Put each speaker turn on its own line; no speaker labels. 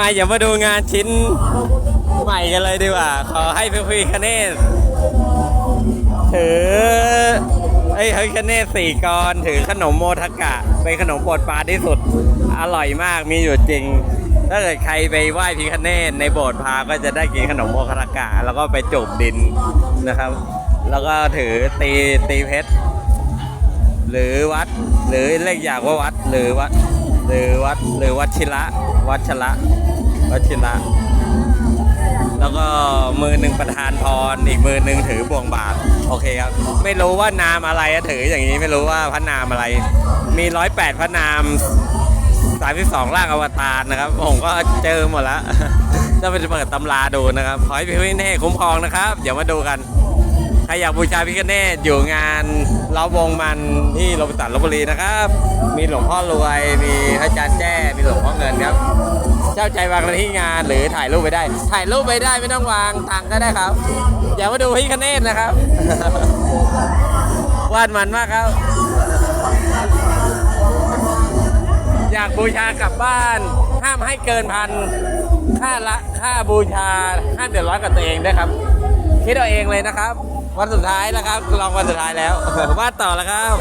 มาอย่ามาดูงานชิ้นใหม่กันเลยดีกว่า ขอให้พี่พีคเนศถือไอ้เฮ้ยคเนศสี่กรถือขนมโมทกะ เป็นขนมโปรดปรานที่สุด อร่อยมากมีอยู่จริง ถ้าเกิดใครไปไหว้พิคเนศในโบสถ์พาก็จะได้กินขนมโมทกะ แล้วก็ไปจูบดินนะครับ แล้วก็ถือตีตีเพชรหรือวัด หรือเรียกอย่างว่าวัดหรือวัดหรือวัดหรือวัดชิระวัดชระ วัชิระแล้วก็มือหนึ่งประธานพรอีกมือหนึ่งถือบ่วงบาทโอเคครับ ไม่รู้ว่านามอะไรถืออย่างนี้ไม่รู้ว่าพระนามอะไร มีร้อยแปดพระนามสามสิบสองร่างอวตารนะครับ ผมก็เจอหมดแล้วต้องไปเปิดตำราดูนะครับขอให้พี่พี่เน่คุ้มครองนะครับ เดี๋ยวมาดูกันใครอยากบูชาพิฆเนศอยู่งานล้อวงมันที่โรบินสันลบบุรีนะครับ มีหลวงพ่อรวย มีพระอาจารย์แจ้ มีหลวงพ่อเงิน เจ้าใจวางในที่งานหรือถ่ายรูปไปได้ ถ่ายรูปไปได้ไม่ต้องวางตังก็ได้ครับ อย่ามาดูพิฆเนศนะครับ วาดมันมากครับ อยากบูชากลับบ้าน ห้ามให้เกินพันค่าละค่าบูชาห้ามเดือดร้อนกับตัวเองด้วยครับคิดเอาเองเลยนะครับ วันสุดท้ายแล้วครับ ลองวันสุดท้ายแล้ววาดต่อแล้วครับ